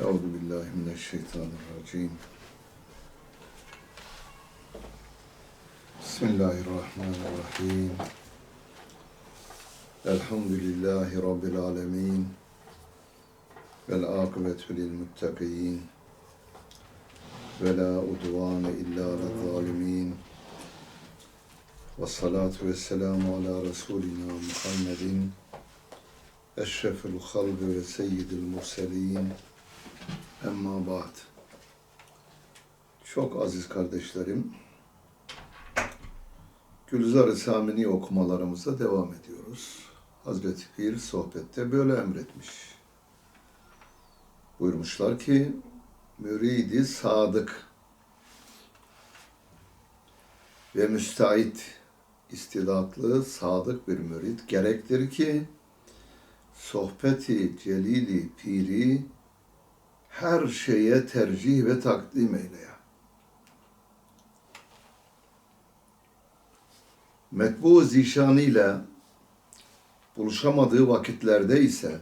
Euzu billahi mineşşeytanirracim. Bismillahirrahmanirrahim. Elhamdülillahi Rabbil alemin. Vel akıbetu lil muttaqin. Ve la udvane illa ala zalimin. Ve salatu ve selamu ala Resulina Muhammedin. Eşrefil halgı ve seyyidil murselin. Emma ba'd. Çok aziz kardeşlerim, Gülzar-ı Samini okumalarımıza devam ediyoruz. Hazreti Pir sohbette böyle emretmiş. Buyurmuşlar ki, müridi sadık ve müstahit, istidatlı, sadık bir mürid gerektir ki, sohbeti celili piri her şeye tercih ve takdim eyleye. Metbu zişanı ile buluşamadığı vakitlerde ise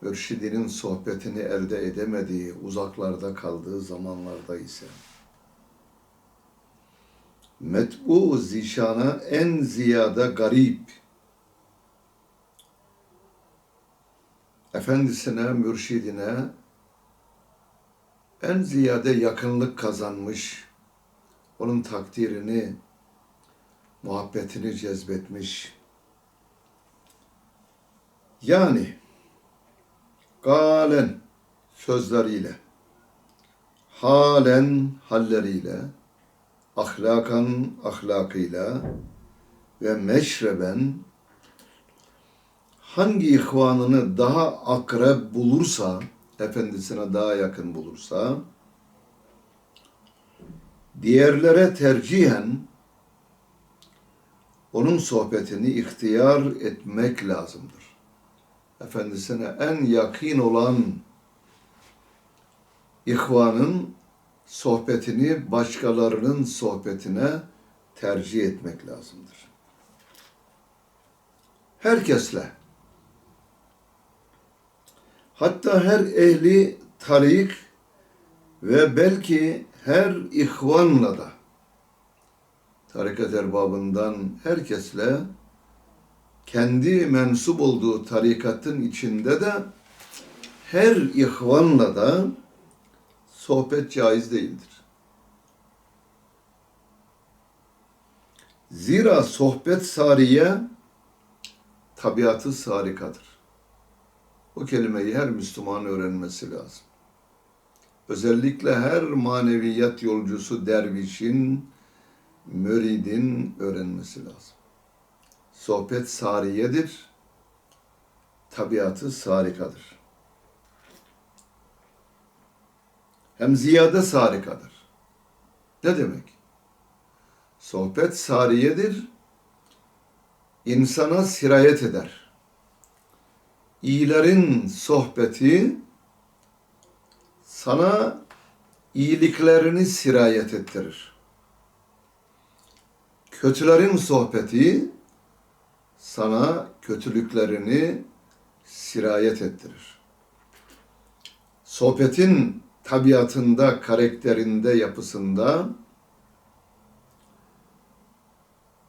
mürşidinin sohbetini elde edemediği, uzaklarda kaldığı zamanlarda ise metbu zişana en ziyade garip, efendisine, mürşidine en ziyade yakınlık kazanmış, onun takdirini, muhabbetini cezbetmiş. Yani galen sözleriyle, halen halleriyle, ahlakan ahlakıyla ve meşreben hangi ihvanını daha akrep bulursa, efendisine daha yakın bulursa, diğerlere tercihen onun sohbetini ihtiyar etmek lazımdır. Efendisine en yakın olan ihvanın sohbetini başkalarının sohbetine tercih etmek lazımdır. Herkesle hatta her ehli tarik ve belki her ihvanla da tarikat erbabından herkesle kendi mensup olduğu tarikatın içinde de her ihvanla da sohbet caiz değildir. Zira sohbet sariye tabiatı sarikadır. Bu kelimeyi her Müslüman öğrenmesi lazım. Özellikle her maneviyat yolcusu dervişin, müridin öğrenmesi lazım. Sohbet sariyedir, tabiatı sarikadır. Hem ziyade sarikadır. Ne demek? Sohbet sariyedir, insana sirayet eder. İyilerin sohbeti sana iyiliklerini sirayet ettirir. Kötülerin sohbeti sana kötülüklerini sirayet ettirir. Sohbetin tabiatında, karakterinde, yapısında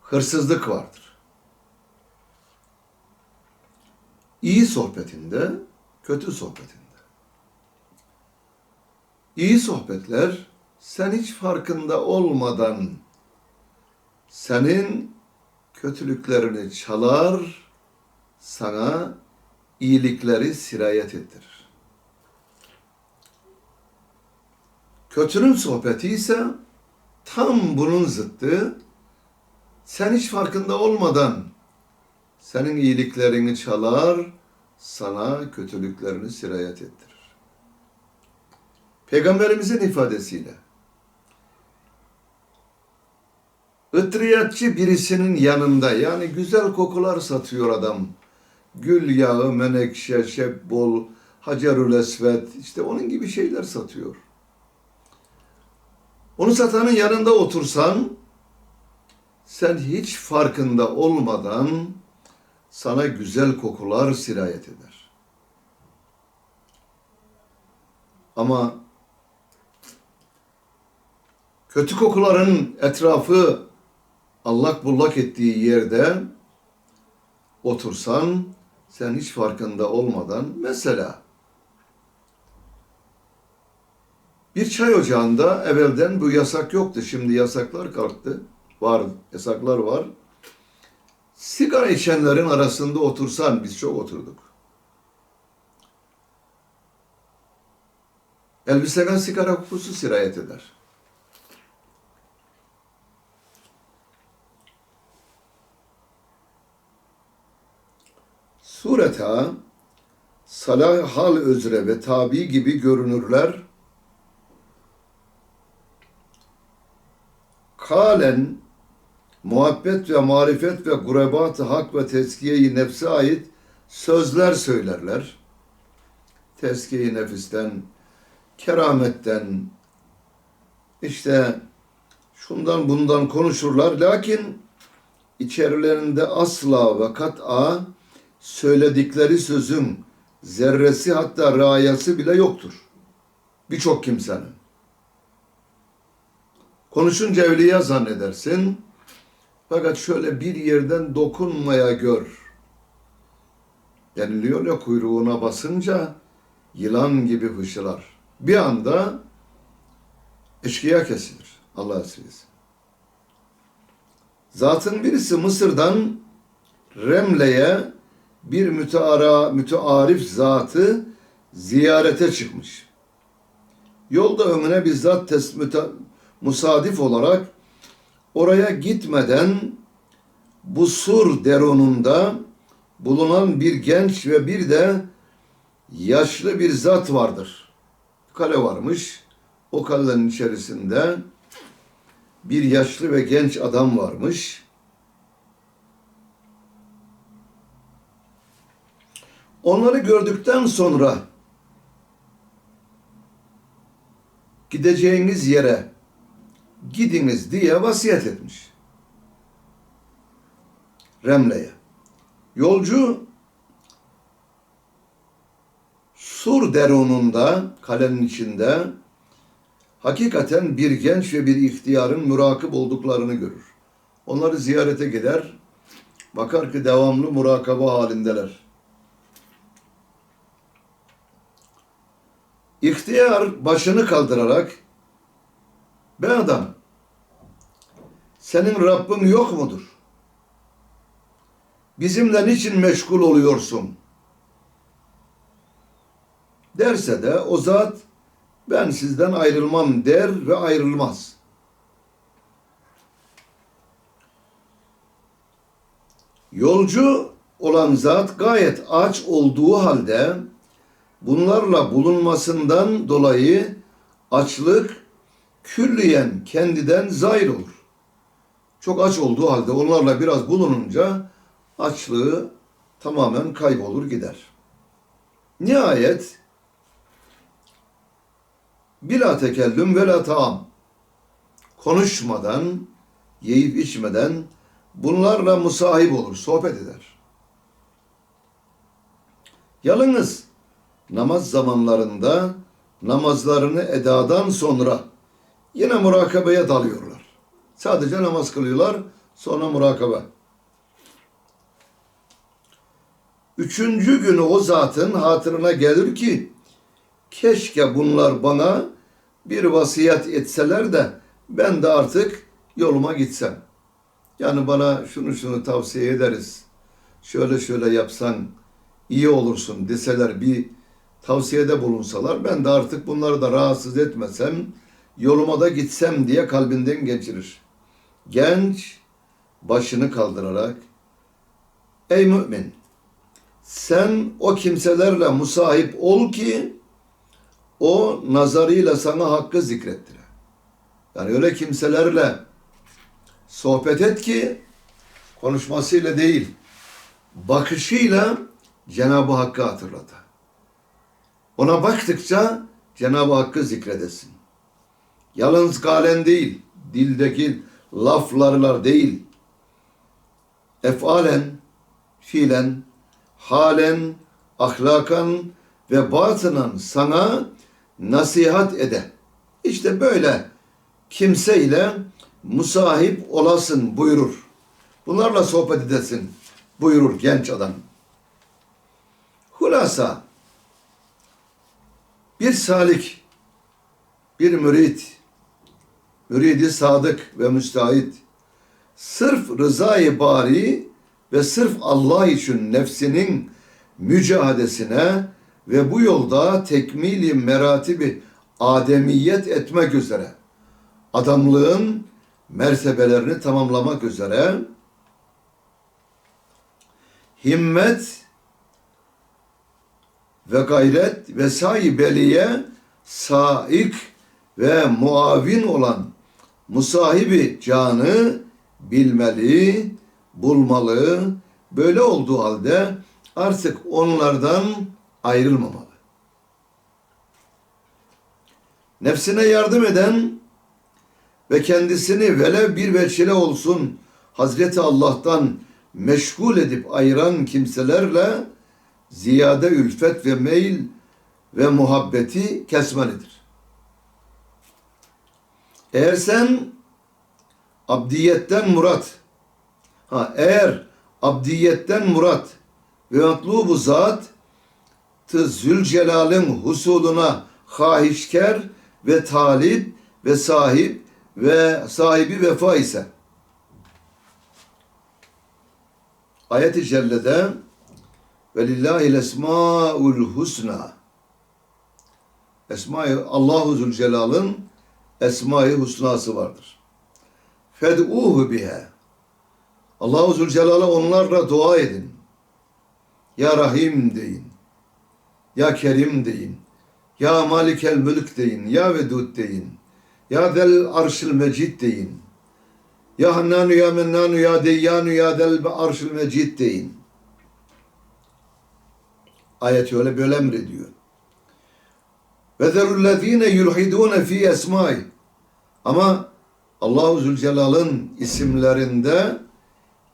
hırsızlık vardır. İyi sohbetinde, kötü sohbetinde. İyi sohbetler sen hiç farkında olmadan senin kötülüklerini çalar, sana iyilikleri sirayet ettirir. Kötünün sohbeti ise tam bunun zıttı. Sen hiç farkında olmadan senin iyiliklerini çalar, sana kötülüklerini sirayet ettirir. Peygamberimizin ifadesiyle Itriyatçı birisinin yanında yani güzel kokular satıyor adam. Gül yağı, menekşe, şebbol, hacerül esvet işte onun gibi şeyler satıyor. Onu satanın yanında otursan sen hiç farkında olmadan sana güzel kokular sirayet eder. Ama kötü kokuların etrafı allak bullak ettiği yerde otursan sen hiç farkında olmadan mesela bir çay ocağında evvelden bu yasak yoktu. Şimdi yasaklar kalktı. Var, yasaklar var. Sigara içenlerin arasında otursan biz çok oturduk. Elbiseden sigara kokusu sirayet eder. Sureta salah hal özre ve tabi gibi görünürler. Kalen muhabbet ve marifet ve gurebat hak ve tezkiye-i nefse ait sözler söylerler. Tezkiye-i nefisten, kerametten, işte şundan bundan konuşurlar. Lakin içerilerinde asla ve kat'a söyledikleri sözün zerresi hatta rayası bile yoktur. Birçok kimsenin. Konuşunca evliya zannedersin. Fakat şöyle bir yerden dokunmaya gör. Deniliyor ya kuyruğuna basınca yılan gibi hışılar. Bir anda eşkıya kesilir. Allah esirgesin. Zatın birisi Mısır'dan Remle'ye bir müteara, mütearif zatı ziyarete çıkmış. Yolda önüne bir zat tes, müte, musadif olarak oraya gitmeden bu sur deronunda bulunan bir genç ve bir de yaşlı bir zat vardır. Kale varmış. O kalenin içerisinde bir yaşlı ve genç adam varmış. Onları gördükten sonra gideceğiniz yere gidiniz diye vasiyet etmiş. Remle'ye. Yolcu Sur deronunda, kalenin içinde hakikaten bir genç ve bir ihtiyarın mürakip olduklarını görür. Onları ziyarete gider, bakar ki devamlı murakaba halindeler. İhtiyar başını kaldırarak Be adam, senin Rabbin yok mudur? Bizimle niçin meşgul oluyorsun? Derse de o zat ben sizden ayrılmam der ve ayrılmaz. Yolcu olan zat gayet aç olduğu halde bunlarla bulunmasından dolayı açlık külliyen kendiden zahir olur. Çok aç olduğu halde onlarla biraz bulununca açlığı tamamen kaybolur gider. Nihayet bila tekellüm ve la taam konuşmadan, yiyip içmeden bunlarla musahip olur, sohbet eder. Yalnız namaz zamanlarında namazlarını edadan sonra yine murakabeye dalıyorlar. Sadece namaz kılıyorlar, sonra murakabe. Üçüncü günü o zatın hatırına gelir ki keşke bunlar bana bir vasiyet etseler de ben de artık yoluma gitsem. Yani bana şunu şunu tavsiye ederiz. Şöyle şöyle yapsan iyi olursun deseler bir tavsiyede bulunsalar ben de artık bunları da rahatsız etmesem yoluma da gitsem diye kalbinden geçirir. Genç başını kaldırarak ey mümin sen o kimselerle musahip ol ki o nazarıyla sana hakkı zikrettire. Yani öyle kimselerle sohbet et ki konuşmasıyla değil, bakışıyla Cenab-ı Hakk'ı hatırlata. Ona baktıkça Cenab-ı Hakk'ı zikredesin. Yalnız galen değil, dildeki laflarlar değil, efalen, fiilen, halen, ahlakan ve batınan sana nasihat ede. İşte böyle kimseyle musahip olasın buyurur. Bunlarla sohbet edesin buyurur genç adam. Hulasa bir salik, bir mürit, müridi sadık ve müstahit, sırf rızayı bari ve sırf Allah için nefsinin mücadelesine ve bu yolda tekmili meratibi ademiyet etmek üzere, adamlığın mertebelerini tamamlamak üzere, himmet ve gayret ve sahi beliye saik ve muavin olan musahibi canı bilmeli, bulmalı. Böyle olduğu halde artık onlardan ayrılmamalı. Nefsine yardım eden ve kendisini velev bir veçile olsun Hazreti Allah'tan meşgul edip ayıran kimselerle ziyade ülfet ve meyil ve muhabbeti kesmelidir. Eğer sen abdiyetten murat, ha eğer abdiyetten murat ve matlubu zat tı Zülcelal'in husuluna hahişker ve talip ve sahip ve sahibi vefa ise ayet-i cellede ve lillahi'l esmaul husna. Esma-i Allahu Zülcelal'ın esma-i husnası vardır. Fed'uhu biha. Allahu Zülcelal'a onlarla dua edin. Ya Rahim deyin. Ya Kerim deyin. Ya Malikel Mülk deyin. Ya Vedud deyin. Ya Del Arşil Mecid deyin. Ya Hannanu ya Mennanu ya Deyyanu ya Del Arşil Mecid deyin. Ayet öyle böyle emrediyor. Ve zerullezine yulhidune fi esmai. Ama Allahu Zülcelal'ın isimlerinde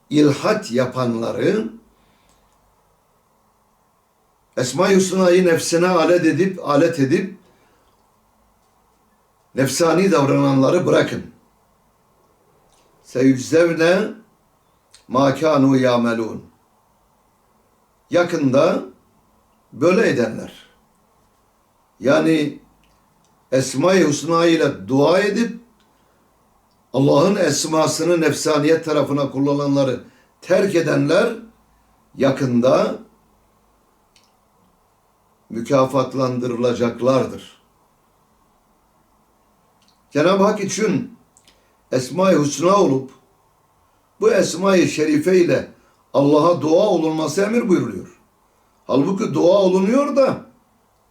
ilhat yapanları Esma-i Hüsna'yı nefsine alet edip alet edip nefsani davrananları bırakın. Seyüczevne makanu yamelun. Yakında böyle edenler. Yani Esma-i Hüsna ile dua edip Allah'ın esmasını nefsaniyet tarafına kullananları terk edenler yakında mükafatlandırılacaklardır. Cenab-ı Hak için Esma-i Hüsna olup bu Esma-i Şerife ile Allah'a dua olunması emir buyuruluyor. Halbuki dua olunuyor da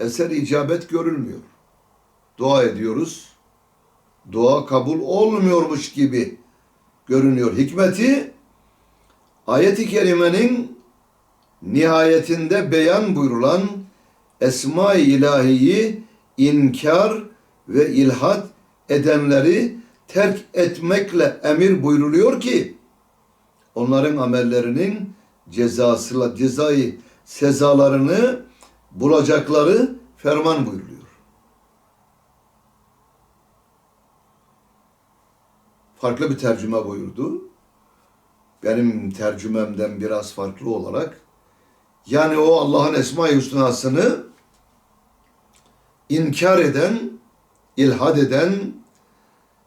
eser icabet görülmüyor. Dua ediyoruz. Dua kabul olmuyormuş gibi görünüyor. Hikmeti ayet-i kerimenin nihayetinde beyan buyurulan Esma-i İlahi'yi inkar ve ilhat edenleri terk etmekle emir buyruluyor ki onların amellerinin cezasıyla cezayı sezalarını bulacakları ferman buyuruluyor. Farklı bir tercüme buyurdu. Benim tercümemden biraz farklı olarak yani o Allah'ın Esma-i Hüsna'sını inkar eden, ilhad eden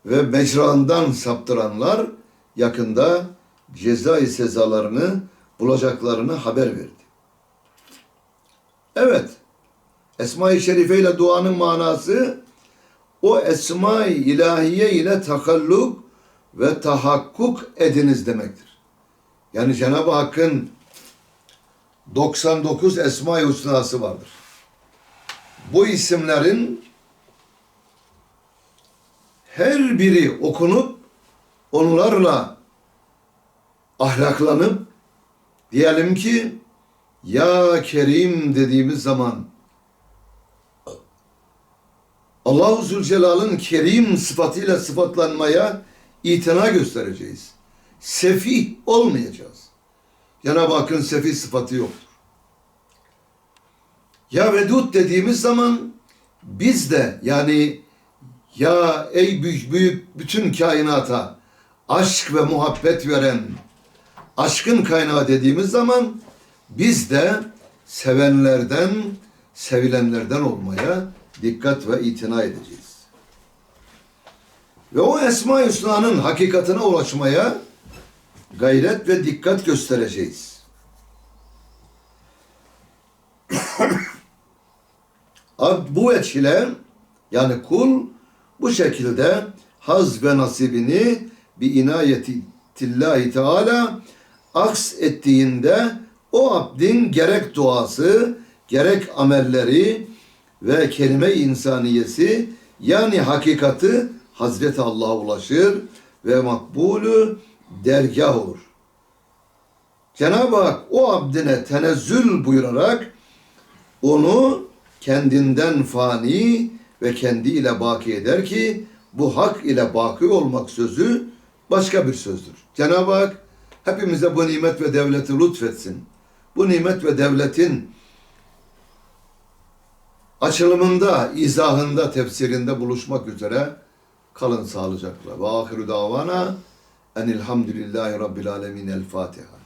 ve mecrandan saptıranlar yakında cezai sezalarını bulacaklarını haber verdi. Evet, Esma-i Şerife ile duanın manası o Esma-i İlahiye ile takalluk ve tahakkuk ediniz demektir. Yani Cenab-ı Hakk'ın 99 Esma-i Hüsna'sı vardır. Bu isimlerin her biri okunup onlarla ahlaklanıp diyelim ki ya Kerim dediğimiz zaman Allahu Zülcelal'ın Kerim sıfatıyla sıfatlanmaya itina göstereceğiz. Sefih olmayacağız. Cenab-ı Hakk'ın sefih sıfatı yoktur. Ya Vedud dediğimiz zaman biz de yani ya ey büyük büyük bütün kainata aşk ve muhabbet veren aşkın kaynağı dediğimiz zaman biz de sevenlerden, sevilenlerden olmaya dikkat ve itina edeceğiz. Ve o Esma-i Hüsna'nın hakikatine ulaşmaya gayret ve dikkat göstereceğiz. Bu veçile yani kul bu şekilde haz ve nasibini bir inayetillahi teala aks ettiğinde o abdin gerek duası gerek amelleri ve kelime insaniyesi yani hakikati Hazreti Allah'a ulaşır ve makbulü dergah olur. Cenab-ı Hak o abdine tenezzül buyurarak onu kendinden fani ve kendiyle baki eder ki bu hak ile baki olmak sözü başka bir sözdür. Cenab-ı Hak hepimize bu nimet ve devleti lütfetsin. Bu nimet ve devletin açılımında, izahında, tefsirinde buluşmak üzere kalın sağlıcakla. Ve ahiru davana enilhamdülillahi rabbil alemin el Fatiha.